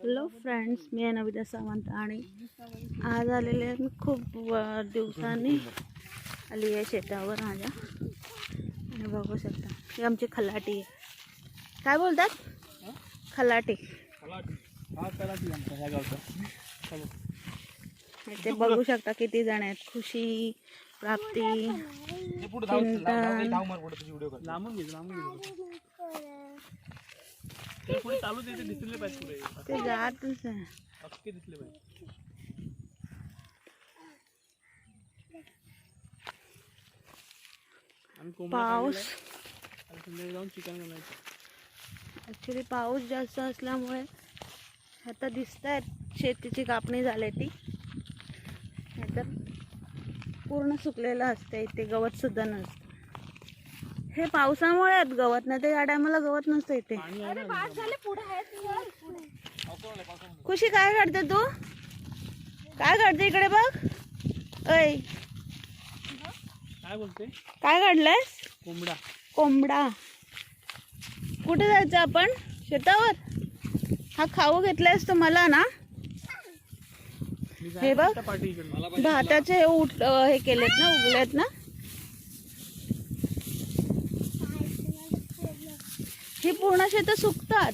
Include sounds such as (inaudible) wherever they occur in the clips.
Hello friends मी आहे नविता सावंत आणि आज आलेले आहे मी खूप दिवसांनी आली आहे शेतावर माझ्या. आणि बघू शकता ही आमची खलाटी आहे. काय बोलतात? खलाटी. इथे बघू शकता किती जण आहेत. खुशी प्राप्ती घे. ते पुढे चालू दे ते दिसले पाहिजे पुढे. ते जातच आहे. पक्के दिसले पाहिजे. आम्ही कोंबडा पाऊस. काढलेला आहे. आणि संध्याकाळी जाऊन चिकन बनवायचं. ॲक्च्युली पाऊस जास्त असल्यामुळे आता दिसत आहेत शेतीची कापणी झाली ती. नाहीतर पूर्ण सुकलेलं असते इथे गवत सुद्धा नसतं हे पावसामुळे आहेत गवत नाही तर या टायमाला गवत नसतं इथे. खुशी काय काढते तू? काय काढते इकडे बघ? ऐ. काय बोलते? काय काढलंयस कोंबडा. कोंबडा. कुठे जायचं आपण? शेतावर? हा खाऊ घेतलायस तू मला ना? हे बघ. भाताचे हे उठ हे केलेत ना उगलेत ना? ही पूर्ण शेत सुकतात.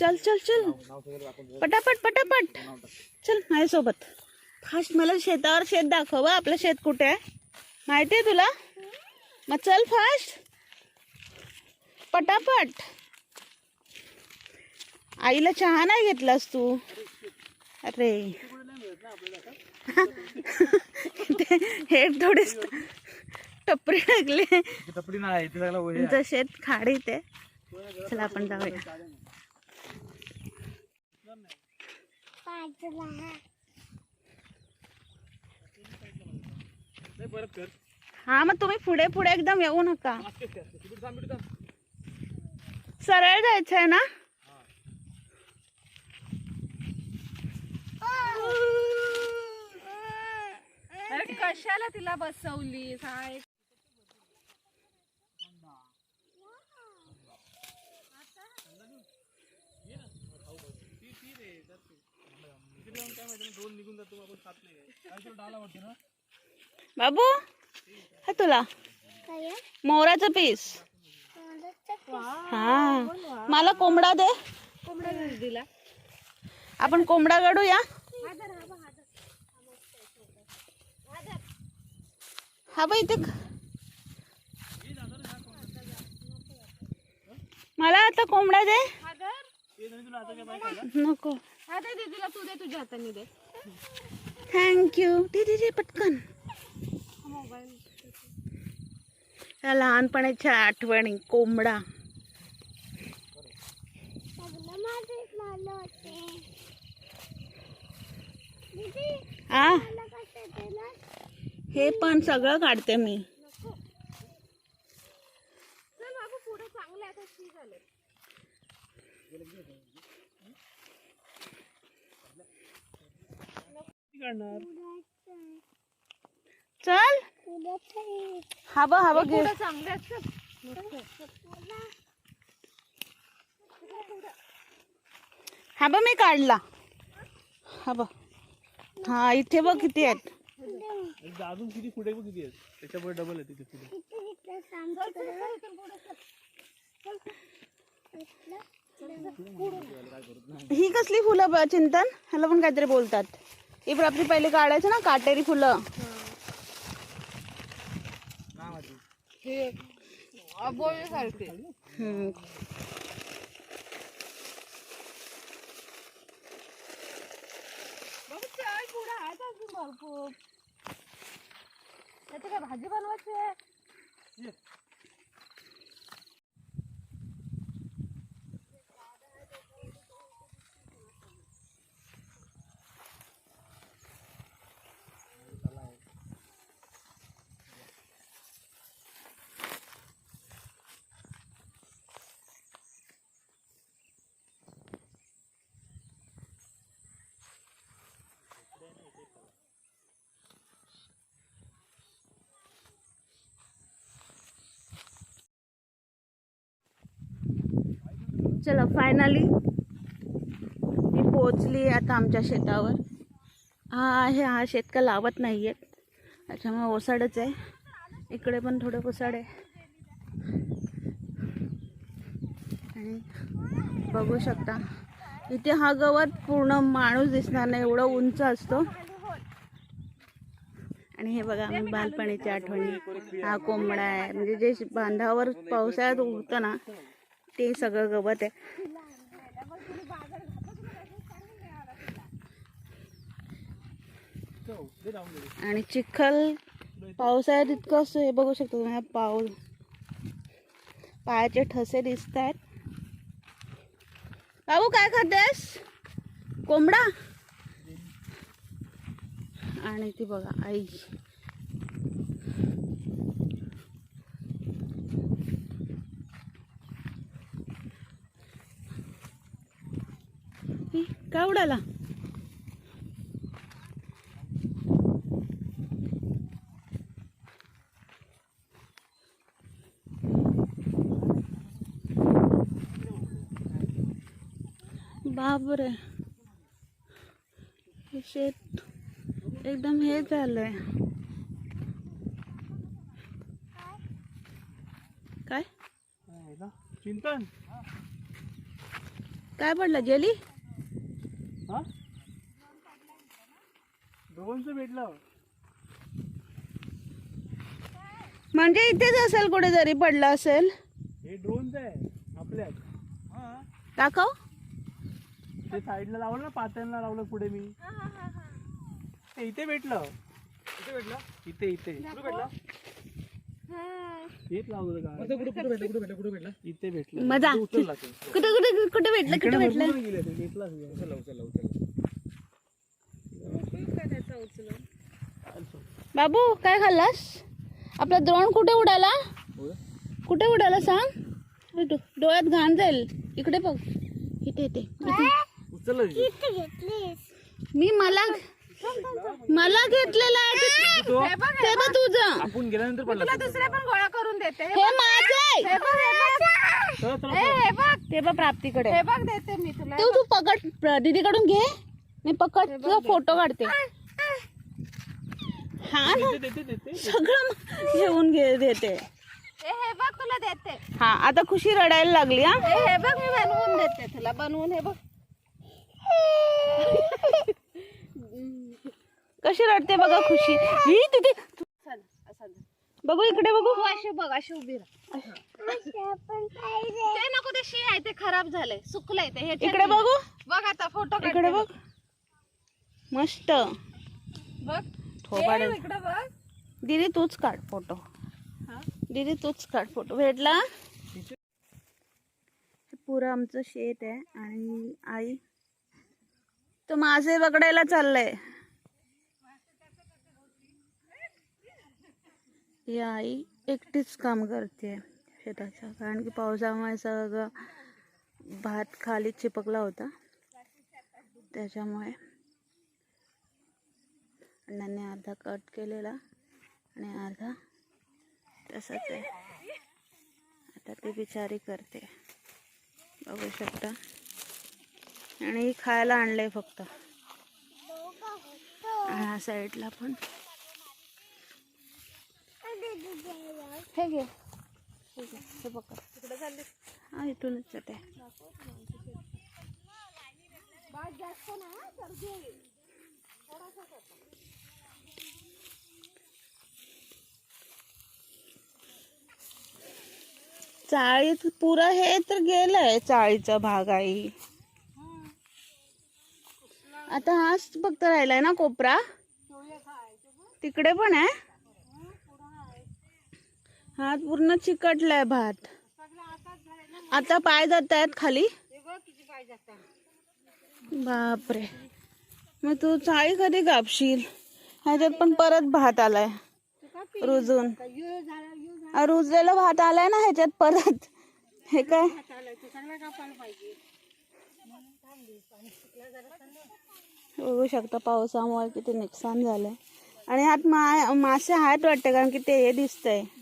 चल चल चल. पटापट पटापट. चल माझ्यासोबत. फास्ट मला शेतावर शेत दाखव आपलं शेत कुठे आहे? माहिती आहे तुला? मग चल फास्ट पटापट. आईला चहा नाही घेतलास तू? अरे. ते- हे थोडे टपरी लागले. टपडी नाही ते सगळं हे तुमचं शेत खाडीत आहे चला आपण जाऊया. नाही परत कर. हा मग तुम्ही पुढे पुढे एकदम येऊ नका. ते सरळ जायचं आहे ना अरे कशाला तिला बसवली ना बाबू हा तुला. मोराचं पीस. हा. मला कोंबडा दे. कोंबडा दिला. आपण कोंबडा काढूया हा बाई इथे मला आता कोंबडा दे. नको. आता दीदीला तू दे तुझ्या हाताने दे थँक्यू दे दे दे पटकन. या लहानपणाच्या आठवणी कोंबडा. हा हे पण सगळं काढते मी. चल हा हा घे. चांगले असतात हा बघ मी काढला. हा बघ. हा इथे बघ किती आहेत. एकदा अजून किती पुढे बघ किती आहेत? त्याच्यापुढे डबल आहे तिथे पुढे ही कसली फुलं ब- चिंतन? ह्याला पण काहीतरी बोलतात. ही पण आपली पहिले काढायचं ना काटेरी फुलं. हे हम्म. भरपूर. त्याची काय भाजी बनवायची आहे? चला फायनली मी पोचली आता आमच्या शेतावर. हा आहे हा शेत का लावत नाही आहेत त्याच्यामुळे ओसाडच आहे. इकडे पण थोडं ओसाड आहे. आणि बघू शकता. इथे हा गवत पूर्ण माणूस दिसणार नाही एवढं उंच असतो. आणि हे बघा आम्ही बालपणीच्या आठवणी. हा कोंबडा आहे. म्हणजे जे बांधावर पावसाळ्यात उगतं ना ते सगळं गवत. आणि चिखल पावसाळ्यात इतकं असतं हे बघू शकतो तुम्ही ठसे दिसत आहेत. बाबू, काय खातेस? कोंबडा? ती बघा, आई. काय उडाला? बापरे. शेत एकदम हे झालंय. काय? चिंतन. काय पडलं जेली? हा? दोघांचं भेटलं. म्हणजे इथेच असेल कुठेतरी पडलं असेल. हे ड्रोनचं आहे आपल्यात. हा. दाखव. ते साईडला लावलं ना पात्यांना लावलं पुढे मी. ते इथे भेटलं. इथे भेटलं? इथे इथे. कुठे भेटलं? हेच लावलं का कुठे कुठे भेटलं? कुठे भेटलं? कुठे भेटलं? इथे भेटलं. मजा. इथे उचलला ते. कुठे कुठे कुठे भेटलं? कुठे भेटलं? भरपूर गेले ते, घेतला असेल. उचलला, उचलला, उचलला. बाबू काय खाल्लास? आपला द्रोण कुठे उडाला? होय? कुठे उडाला सांग? अरे डो- डोळ्यात घाण जाईल. इकडे बघ. इथे इथे. इथे. उचललं तिथे. मी मला मला घेतलेला आहे. ते- बघ तुझं आपण गेल्यानंतर पडला तो. दुसरे पण गोळा करून देते हे माझं आहे. हे बघ हे बघ. चला, चला, ए, चला. हे बघ. ते बघ प्राप्तीकडे. हे बघ देते मी तुला. तू तू पकड दीदीकडून घे. मी पकड तुझा फोटो काढते. हा ना देते, देते, देते. सगळं घेऊन घे देते. ए, हे बघ तुला देते. हा आता खुशी रडायला लागली हा. ए, हे बघ मी बनवून देते तुला. बनवून हे बघ. (laughs) कशी रडते बघा खुशी. (laughs) ही तिथे. बघू इकडे बघू. अशी बघ अशी उभी ते नको ते शी आहे ते खराब झालंय सुकलंय ते. हे इकडे बघू. बघ आता फोटो इकडे बघ. मस्त. बघ. थोबाड इकडे बघ. दीदी तूच काढ फोटो दीदी तूच काढ फोटो भेटला? पुरं आमचं शेत आहे आणि आई तो मासे पकडायला चाललंय. ही आई एकटीच काम करते शेताच्या. कारण की पावसामुळे सगळं भात खाली चिपकला होता. त्याच्यामुळे अण्णांनी अर्धा कट केलेला आणि अर्धा तसंच आहे. आता ती बिचारी करते. बघू शकता. आणि ही खायला आणलंय फक्त. आणि ह्या साईडला पण हे घे. हे पकड हा इथूनच जाते. चाळीत पुरं हे तर गेलंय चाळीचा भाग आहे आता हाच फक्त राहिलाय ना कोपरा? तिकडे पण आहे? हा पूर्ण चिकटलाय भात. आता पाय जात आहेत खाली. बापरे. मग तू चाळी कधी कापशील ह्याच्यात पण परत भात आलाय. रुजून. रुजलेलं रुजलेला भात आलाय ना ह्याच्यात परत. हे काय? बघू शकता पावसामुळे किती नुकसान झालंय. आणि ह्यात मा मासे आहेत वाटतं कारण की ते हे दिसतंय.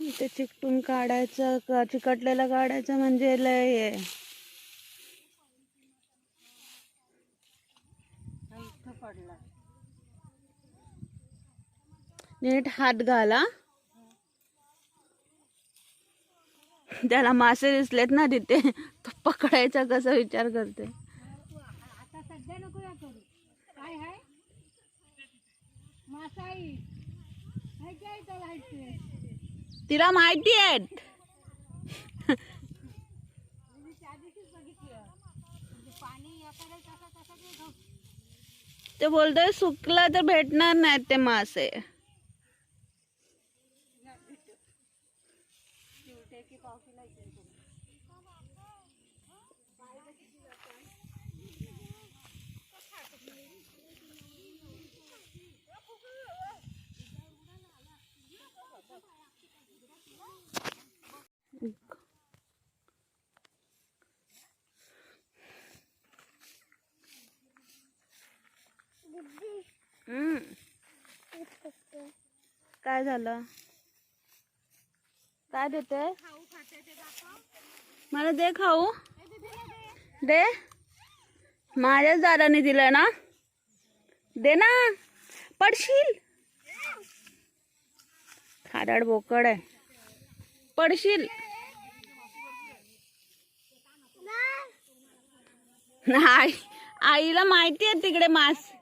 ते चिकटून काढायचं का चिकटलेलं काढायचं म्हणजे लय आहे. नीट हात घाला. त्याला मासे दिसलेत ना तिथे तो पकडायचा कसा विचार करते. काय मासाई हाय काय इथं लाईटचे तिला माहिती आहेत. पाणी ते ते बोलतोय सुकला तर भेटणार नाहीत ते मासे हम्म. काय झालं? काय देते? मला दे खाऊ. दे. माझ्याच दादाने दिलं ना? दे ना. पडशील? खारड बोकड आहे. पडशील? नाही. आईला माहिती आहे तिकडे मास.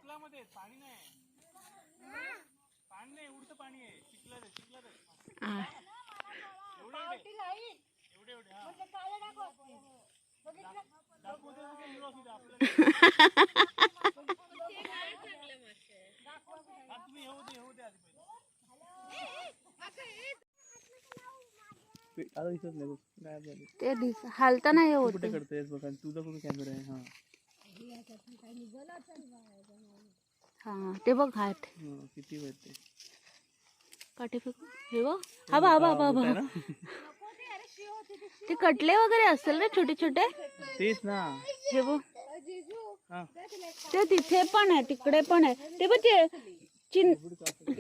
ते हालता नाही होत। कुठे करतेस बघ तुझा कुठे कॅमेरा आहे हा। हा ते बघ हात हा, किती वेळ ते काठी फेकू हे बघ. हा बा बा बा आहे बा. ना. ते कटले वगैरे असतील रे छोटे छोटे? तेच ना. हे बघ. हा. ते तिथे पण आहे तिकडे पण आहे. ते बघ ते चिन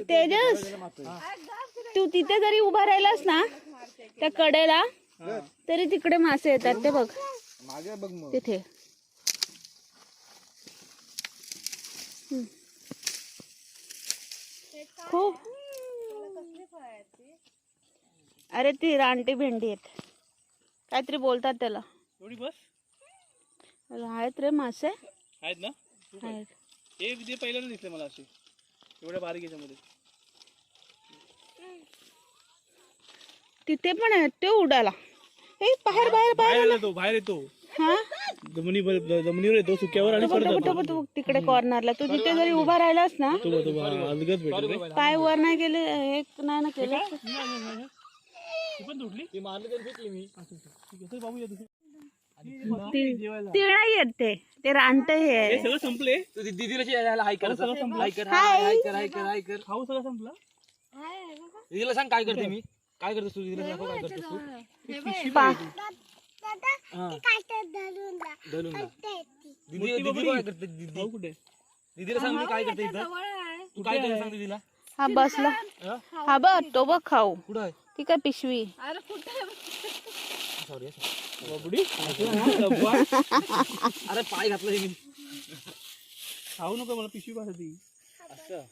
तेजस तू तिथे जरी उभा राहिलास ना त्या कडेला तरी तिकडे मासे येतात ते बघ. मागे बघ मग. तिथे. हम्म. खूप अरे ती रानटी भेंडी आहेत. काहीतरी बोलतात त्याला. एवढी बस? आहेत रे मासे. आहेत ना? आहेत. हे ते पहिल्यांदा दिसले मला असे. एवढ्या बारीक याच्यामध्ये. तिथे पण आहेत ते उडाला. हे बाहेर बाहेर बाहेर बाहेर येतो बाहेर येतो. हा? जमिनीवर जमिनीवर येतो सुक्यावर आणि तो बघ, तो बघ, तो बघ, तो बघ, तिकडे कॉर्नरला तू तिथे जरी उभा राहिलास ना तो तो अलगद भेटतो पाय वर नाही गेले एक नाही ना केलं. ती पण तुटली? ती मारली तरी फेकली मी. बाबूया ती ती नाही येत ते. हे. हे सगळं संपले? तू दीदीला हाय कर सगळं संपलं? हाय कर हाय हाय कर हाय कर हाय कर. खाऊ सगळं संपलं? दीदीला सांग काय करते मी. काय करतेस तू दीदीला? काय करतेस तू? पा धरून जा. दीदी दीदी काय करते दीदी? खाऊ कुठे? दीदीला सांग मी काय करते इथं. तू काय करते सांग दीदीला. हा बसला. हा? हा बघ तो बघ खाऊ. कुठं आहे? ती काय पिशवी? अरे कुठे सॉरी बाबुडी अरे पाय घातलं हे मी. खाऊ नको मला पिशवी पाहिजे. ती असं.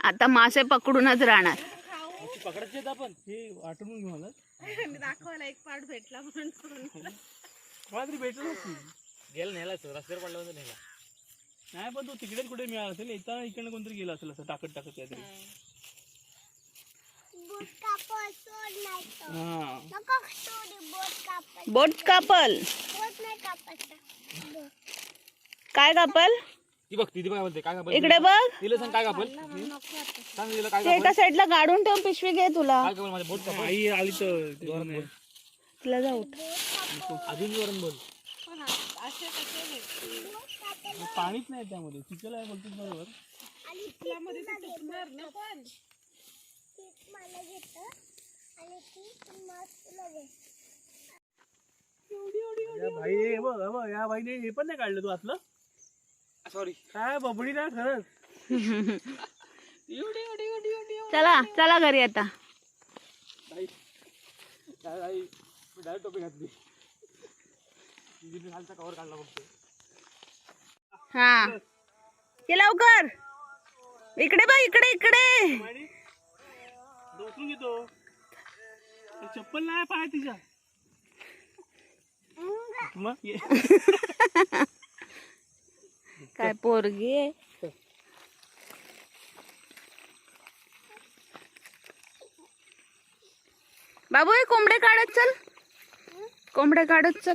आता मासे पकडूनच राहणार. पकडायची आपण. हे आठवून घेऊ मला. दाखवायला एक पार्ट भेटला म्हणून. मला तरी भेटलं गेला नेला रस्त्यावर पडला होता नेला. नाही पण तो तिकडेच कुठे मिळाला असेल? येताना इकडनं कोणतरी गेला असेल असं टाकत टाकत काहीतरी बोट कापल काय कापल? ती बघ दीदी काय बोलते काय कापल इकडे बघ. तिला सांग काय कापल. सांग दीदीला काय ते कापल. एका साईडला गाडून ठेव पिशवी घे तुला. काय कापल माझ्या बोट कापल आई आली तर ते तिला जाऊ अजून बोल. पाणीच नाही त्यामध्ये. चिखल आहे बोलतो बरोबर ते तुटणार ना पण या भाई हे बघ हे बघ, या बाईने हे पण नाही काढलं तू आतलं. सॉरी काय बबडी ना खरंच. चला चला घरी आता. डायरेक्ट टोपी घातली. खालचा कवर काढला बघतो हा. ये लवकर. इकडे बघ इकडे इकडे. आणि घेतो. चप्पल नाही पाय तिच्या. मग ये. काय पोरगी आहे? बाबू हे कोंबडे काढत चल. कोंबडे काढत चल.